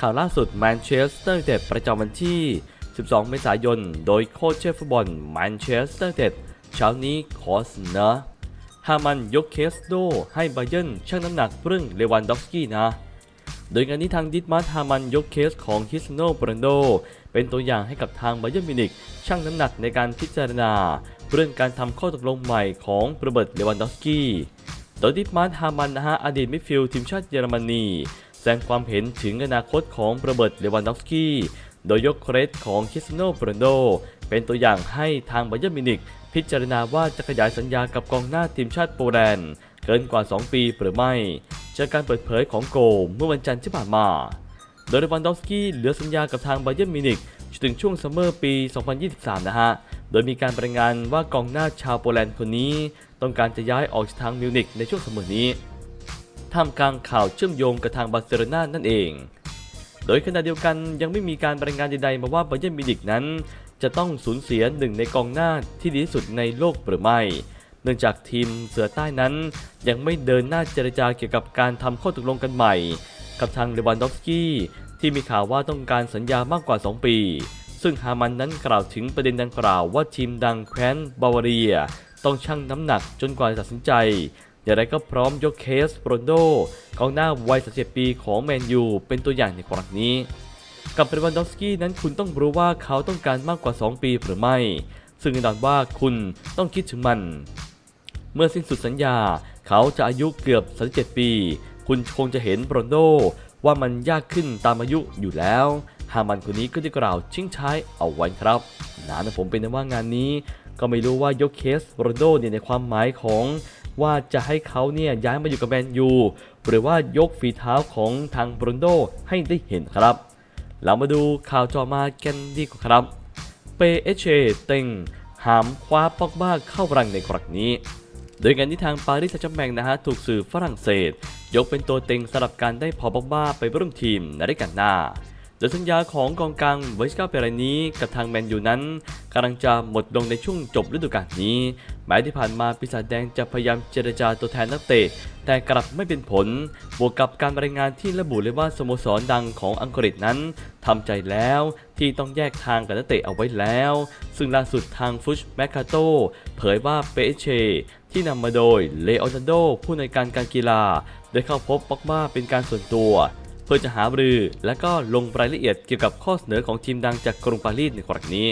ข่าวล่าสุดแมนเชสเตอร์ยูไนเต็ดประจำวันที่ 12 เมษายน โดยโค้ชเชฟฟุตบอลแมนเชสเตอร์ยูไนเต็ดเช้านี้ขอเสนอฮามันยกเคสโดให้ไบเยร์นชั่งน้ำหนักเรื่องเลวันด็อกสกี้นะ โดยงานนี้ทางดิทมาร์ฮามันยกเคสของคิสโนโปรนโด เป็นตัวอย่างให้กับทางไบเยร์นมินิกชั่งน้ำหนักในการพิจารณา เรื่องการทำข้อตกลงใหม่ของโรเบิร์ตเลวันด็อกสกี้โดยดิทมาร์ฮามันนะฮะอดีตมิดฟิลด์ทีมชาติเยอรมนี ดงความเห็นถึงอนาคตของโรเบิร์ตเลวันด็อกสกี้ โดยยกเครสของคิสโนโปรนโด เป็นตัวอย่างให้ทางไบเยอร์มินิกพิจารณาว่าจะขยายสัญญากับกองหน้าทีมชาติโปแลนด์เกินกว่า 2 ปีหรือไม่ จากการเปิดเผยของโกลเมื่อวันจันทร์ที่ผ่านมา โดยเลวันดอฟสกี้เหลือสัญญากับทางไบเยอร์มินิกจนถึงช่วงซัมเมอร์ปี 2023 นะฮะ โดยมีการรายงานว่ากองหน้าชาวโปแลนด์คนนี้ ต้องการจะย้ายออกจากทางมิวนิกในช่วงซัมเมอร์นี้ ท่ามกลางข่าวเชื่อมโยงกับทางบาร์เซโลนานั่นเอง โดยขณะเดียวกันยังไม่มีการรายงานใดๆมาว่าไบเยร์นมิวนิกนั้น จะต้องสูญเสียหนึ่งในกองหน้าที่ดีที่สุดในโลกหรือไม่ เนื่องจากทีมเสือใต้นั้น ยังไม่เดินหน้าเจรจาเกี่ยวกับการทำข้อตกลงกันใหม่ กับทางเลวันดอฟสกี้ที่มีข่าวว่าต้องการสัญญามากกว่า 2 ปี ซึ่งฮามันนั้นกล่าวถึงประเด็นดังกล่าวว่าทีมดังแคว้นบาวาเรีย ต้องชั่งน้ำหนักจนกว่าจะตัดสินใจ อย่างไรก็พร้อมยกเคสโรนโดกองหน้าวัย37ปีของแมนยูเป็นตัวอย่างในครั้งนี้ กับเลวันดอฟสกี้นั้นคุณต้องรู้ว่าเขาต้องการมากกว่า 2 ปีหรือไม่ ซึ่งแน่นอนว่าคุณต้องคิดถึงมัน เมื่อสิ้นสุดสัญญา เขาจะอายุเกือบ 37 ปี คุณคงจะเห็นโบรนโดว่ามันยากขึ้นตามอายุอยู่แล้วฮามันคนนี้ก็ได้กล่าวชิงช้ายเอาไว้ครับนะนะผมเป็นนะว่างานนี้ ก็ไม่รู้ว่ายกเคสโบรนโดเนี่ยในความหมายของ ว่าจะให้เขาเนี่ยย้ายมาอยู่กับแมนยูหรือว่ายกฝีเท้าของทางบรุนโดให้ได้เห็นครับ เรามาดูข่าวจอมากันดีกว่าครับเปเอเชเต็งหามคว้าปอกบ้าเข้ารังในครั้งนี้ โดยงานที่ทางปารีสแซงต์แชร์แมงนะฮะถูกสื่อฝรั่งเศส ยกเป็นตัวเต็งสำหรับการได้พอปอกบ้าไปร่วมทีมในรายการหน้า โดยสัญญาของกองกลางเวสกาเปรนี้กับทางแมนยูนั้นกำลังจะหมดลงในช่วงจบฤดูกาลนี้ แม้ที่ผ่านมาปีศาจแดงจะพยายามเจรจาตัวแทนนักเตะ แต่กลับไม่เป็นผล บวกกับการรายงานที่ระบุเลยว่าสโมสรดังของอังกฤษนั้นทำใจแล้วที่ต้องแยกทางกับนักเตะเอาไว้แล้ว ซึ่งล่าสุดทางฟุชแมคคาโตเผยว่าเปเชที่นำมาโดยเลโอนาร์โดผู้ในการการกีฬา ได้เข้าพบป็อกบ้าเป็นการส่วนตัว เพื่อจะหารือ และก็ลงรายละเอียดเกี่ยวกับข้อเสนอของทีมดังจากกรุงปารีสในครั้งนี้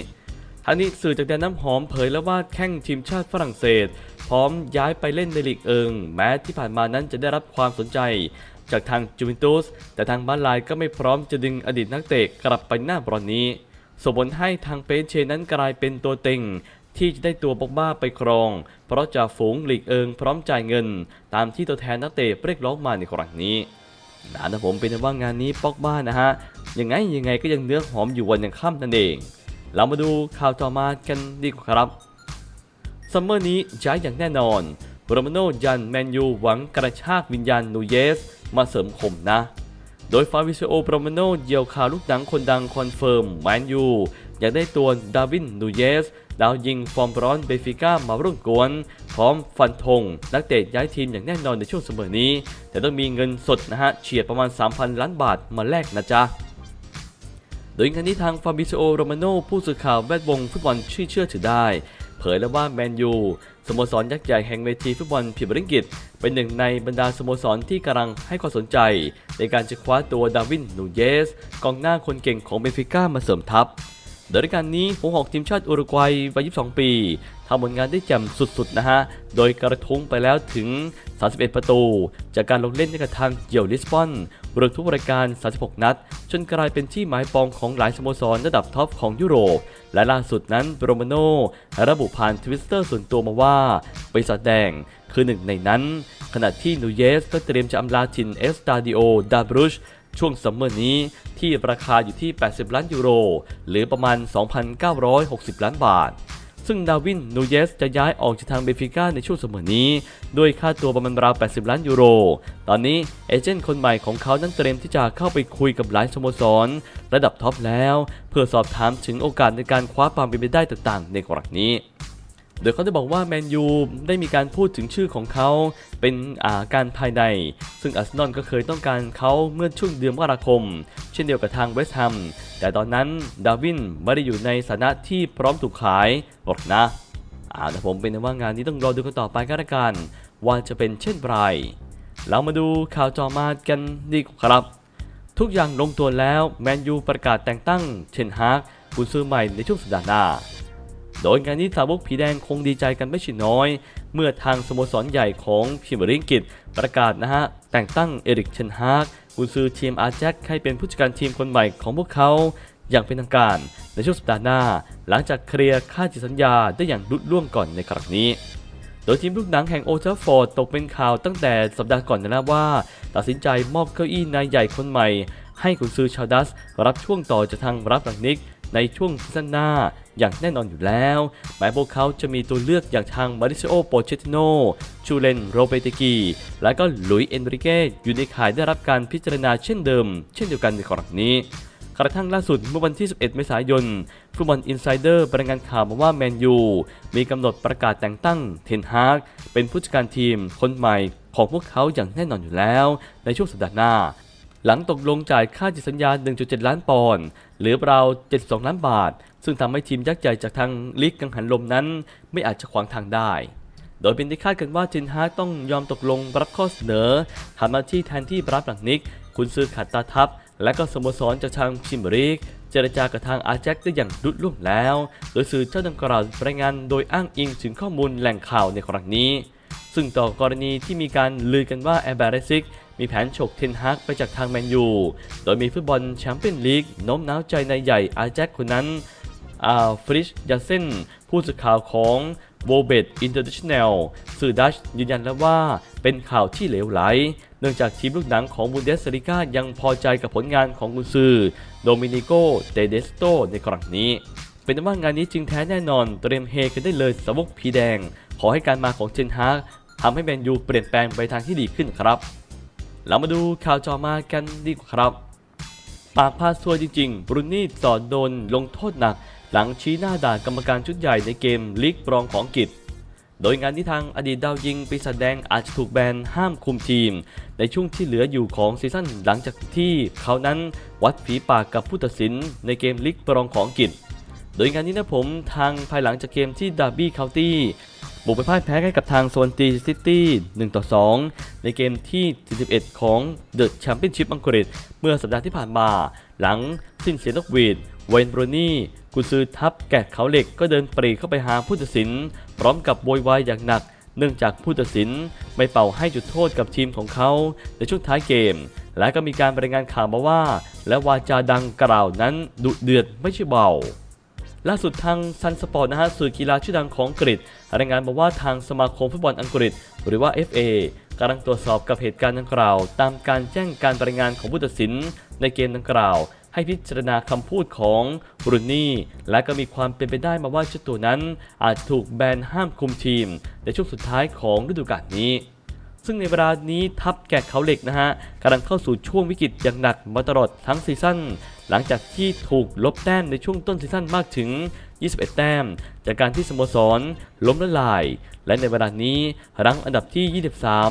ทั้งนี้สื่อจากแดนน้ำหอมเผยแล้วว่าแข้งทีมชาติฝรั่งเศส พร้อมย้ายไปเล่นในลีกเอิง แม้ที่ผ่านมานั้นจะได้รับความสนใจ จากทางจูเวนตุสแต่ทางบ้านลายก็ไม่พร้อมจะดึงอดีตนักเตะกลับไปหน้าบอลนี้ส่งผลให้ทางเปเชนั้นกลายเป็นตัวเต็งที่จะได้ตัวปอกบ้าไปครอง เพราะจากฝูงหลีกเอิงพร้อมจ่ายเงิน ตามที่ตัวแทนนักเตะเรียกร้องมาในครั้งนี้ นะนะผมเป็นว่างานนี้ปอกบ้านนะฮะยังไงยังไงก็ยังเนื้อหอมอยู่วันยังค่ำนั่นเอง เรามาดูข่าวต่อมากันดีกว่าครับซัมเมอร์นี้ย้ายอย่างแน่นอนโรมาโนยันแมนยูหวังกระชากวิญญาณนูเยส มาเสริมคมนะ โดยฟาวิซิโอโรมาโนเยียวข่าวลูกหนังคนดังคอนเฟิร์มแมนยูอยากได้ตัวดาวินนูเยส ดาวยิงฟอร์มร้อนเบฟิก้ามาร่วมกวน พร้อมฟันธงนักเตะย้ายทีมอย่างแน่นอนในช่วงเสมอนี้ แต่ต้องมีเงินสดนะฮะเฉียดประมาณ 3,000 ล้านบาทมาแลกนะจ๊ะโดยงานนี้ทางฟาบิโอโรมาโนผู้สื่อข่าวแวดวงฟุตบอลชื่อเชื่อถือได้ เผยแล้วว่าแมนยูสโมสรยักษ์ใหญ่แห่งเวทีฟุตบอลพิมพ์อังกฤษ เป็นหนึ่งในบรรดาสโมสรที่กำลังให้ความสนใจ ในการจะคว้าตัวดาวินนูเยส กองหน้าคนเก่งของเบนฟิก้ามาเสริมทัพ ดยรายการนี้หัวหอกทีมชาติอุรุกวัยวัย 22 ปีทำผลงานได้แจ่มสุดๆนะฮะ โดยกระทุ้งไปแล้วถึง 31 ประตู จากการลงเล่นในกระทางเกี่ยวลิสบอนรวมทุกรายการ 36 นัด จนกลายเป็นที่หมายปองของหลายสโมสรระดับท็อปของยุโรป และล่าสุดนั้นโรมาโนระบุผ่านทวิตเตอร์ส่วนตัวมาว่าบริษัทแดงคือหนึ่งในนั้น ขณะที่นูเยสก็เตรียมจะอำลาทินเอสตาดิโอดาบรุช ช่วงซัมเมอร์นี้ที่ราคาอยู่ที่ 80 ล้านยูโร หรือประมาณ 2,960 ล้านบาท ซึ่งดาวินนูเยสจะย้ายออกจากทางเบฟิก้าในช่วงเสมอนี้ ด้วยค่าตัวประมาณราว 80 ล้านยูโร ตอนนี้เอเจนต์คนใหม่ของเขานั้นเตรียมที่จะเข้าไปคุยกับหลายสโมสร ระดับท็อปแล้ว เพื่อสอบถามถึงโอกาสในการคว้าความเป็นไปได้ต่างๆ ในกรณีนี้ โดยเขาได้บอกว่าแมนยูได้มีการพูดถึงชื่อของเขาเป็นอาการภายใน ซึ่งอาร์เซนอลก็เคยต้องการเขาเมื่อช่วงเดือนมกราคม เช่นเดียวกับทางเวสต์แฮมแต่ตอนนั้นดาวินไม่ได้อยู่ในสถานะที่พร้อมถูกขายหรอกนะเอาละผมเป็นว่างานนี้ต้องรอดูกันต่อไปก็แล้วกัน ว่าจะเป็นเช่นไรเรามาดูข่าวจอมากันดีกว่าครับ ทุกอย่างลงตัวแล้วแมนยูประกาศแต่งตั้งเชนฮากกุนซื้อใหม่ในช่วงสัปดาห์หน้า โดยงานนี้สาวกผีแดงคงดีใจกันไม่ใช่น้อย เมื่อทางสโมสรใหญ่ของพรีเมียร์ลีกอังกฤษประกาศนะฮะ แต่งตั้งเอริกเชนฮากกุนซือทีมอาร์แจ็คให้เป็นผู้จัดการทีมคนใหม่ของพวกเขาอย่างเป็นทางการในช่วงสัปดาห์หน้า หลังจากเคลียร์ค่าจิตสัญญาได้อย่างรุดร่วงก่อนในครั้งนี้ โดยทีมลูกหนังแห่งโอเทอร์ฟอร์ดตกเป็นข่าวตั้งแต่สัปดาห์ก่อนนะครับว่า ตัดสินใจมอบเก้าอี้นายใหญ่คนใหม่ ให้กุนซือชาวดัสรับช่วงต่อจากทางรับหลังนิก ในช่วงซีซั่นหน้าอย่างแน่นอนอยู่แล้ว แม้พวกเขาจะมีตัวเลือกอย่างทางมาริซิโอโปเชติโน ชูเลน โรเบเตกี และก็หลุยเอนริเกอยู่ในข่ายได้รับการพิจารณาเช่นเดิม เช่นเดียวกันในครั้งนี้กระทั่งล่าสุดเมื่อวันที่ 11 เมษายน ฟุตบอลอินไซเดอร์รายงานข่าวมาว่าแมนยู มีกำหนดประกาศแต่งตั้งเทนฮากเป็นผู้จัดการทีมคนใหม่ของพวกเขาอย่างแน่นอนอยู่แล้ว ในช่วงสัปดาห์หน้า หลังตกลงจ่ายค่าจิตสัญญา 1.7 ล้านปอนด์หรือราว 72 ล้านบาท ซึ่งทำให้ทีมยักษ์ใหญ่จากทางลีกกังหันลมนั้น ไม่อาจจะขวางทางได้ โดยเป็นที่คาดกันว่าเทนฮาต้องยอมตกลงรับข้อเสนอทำหน้าที่แทนที่บรับหลังนิก คุณซื้อขัดตาทัพ และก็สโมสรจากทางชิมบริกเจรจากับทางอาแจ็คได้อย่างรุดรุ่มแล้ว โดยสื่อเจ้าดังกล่าวรายงานโดยอ้างอิงถึงข้อมูลแหล่งข่าวในครั้งนี้ ซึ่งต่อกรณีที่มีการลือกันว่าแอร์แบรซิก มีแผนฉกเทนฮากไปจากทางแมนยู โดยมีฟุตบอลแชมเปี้ยนลีกโน้มน้าวใจในายใหญ่อาแจ็คคนนั้นอาฟริชยาเซนผู้สื่อข่าวของโวเบตอินเตอร์เนชั่นแนลสื่อดัชยืนยันแล้วว่าเป็นข่าวที่เหลวไหล เนื่องจากทีมลูกหนังของบุนเดสลิก้ายังพอใจกับผลงานของกุนซือโดมินิโกเตเดสโตในครั้งนี้ เป็นว่างานนี้จริงแท้แน่นอนเตรียมเฮกันได้เลยสาวกผีแดง ขอให้การมาของเจนฮากทำให้แมนยูเปลี่ยนแปลงไปทางที่ดีขึ้นครับ เรามาดูข่าวจอมากันดีกว่าครับ ปากพาซัวจริงๆ บรุนนี่สอนโดนลงโทษหนัก หลังชี้หน้าด่ากรรมการชุดใหญ่ในเกมลีกบรองของกฤษโดยงานที่ทางอดีตดาวยิงปีศาจแดงอาจจะถูกแบนห้ามคุมทีม ในช่วงที่เหลืออยู่ของซีซั่นหลังจากที่เขานั้นวัดฝีปากกับผู้ตัดสินในเกมลีกบรองของกฤษโดยงานนี้นะผมทางภายหลังจากเกมที่ดาร์บี้เคานตี้ บุกไปพ่ายแพ้ให้กับทางโซนตีซิตี้1ต่อ2 ในเกมที่ 41 ของเดอะแชมเปี้ยนชิพอังกฤษ เมื่อสัปดาห์ที่ผ่านมา หลังสิ้นเสียงนกหวีดเวนโรนี่กุซือทัพแกะเขาเหล็กก็เดินปรีเข้าไปหาผู้ตัดสิน พร้อมกับโวยวายอย่างหนัก เนื่องจากผู้ตัดสินไม่เป่าให้จุดโทษกับทีมของเขาในช่วงท้ายเกม และก็มีการรายงานข่าวมาว่า และวาจาดังกล่าวนั้นดุเดือดไม่ใช่เบา ล่าสุดทางซันสปอร์ตนะฮะสื่อกีฬาชื่อดังของอังกฤษรายงานมาว่าทางสมาคมฟุตบอลอังกฤษ หรือว่า FA กำลังตรวจสอบกับเหตุการณ์ดังกล่าว ตามการแจ้งการรายงานของผู้ตัดสินในเกมดังกล่าว ให้พิจารณาคำพูดของบรุนนี่และก็มีความเป็นไปได้มาว่าเจ้าตัวนั้น อาจถูกแบนห้ามคุมทีม ในช่วงสุดท้ายของฤดูกาลนี้ซึ่งในเวลานี้ทัพแกะเขาเหล็กนะฮะกำลังเข้าสู่ช่วงวิกฤตอย่างหนักมาตลอดทั้งซีซั่น หลังจากที่ถูกลบแต้มในช่วงต้นซีซั่นมากถึง 21 แต้ม จากการที่สโมสรล้มละลาย และในเวลานี้รั้งอันดับที่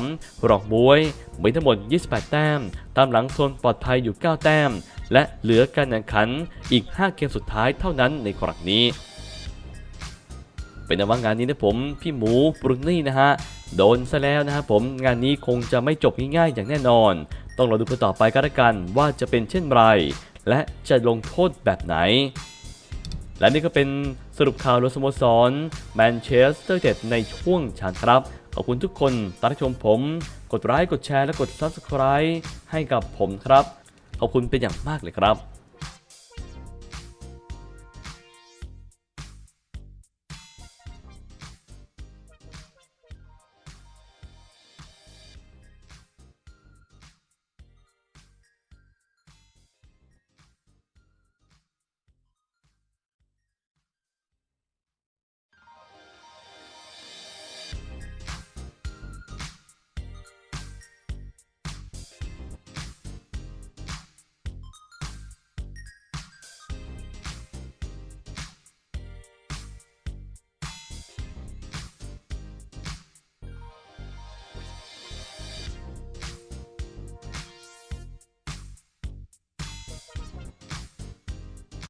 23 รองบวยมีทั้งหมด 28 แต้ม ตามหลังโซนปลอดภัยอยู่ 9 แต้ม และเหลือการแข่งขันอีก 5 เกมสุดท้ายเท่านั้นในครั้งนี้เป็นว่างานนี้นะผมพี่หมูปรุนนี่นะฮะโดนซะแล้วนะครับผมงานนี้คงจะไม่จบง่ายๆอย่างแน่นอน ต้องรอดูกันต่อไปก็แล้วกันว่าจะเป็นเช่นไร และจะลงโทษแบบไหน และนี่ก็เป็นสรุปข่าวรถสโมสรแมนเชสเตอร์เด็ดในช่วงชานครับ ขอบคุณทุกคนตามรับชมผม กดไลค์กดแชร์และกด Subscribe ให้กับผมครับ ขอบคุณเป็นอย่างมากเลยครับ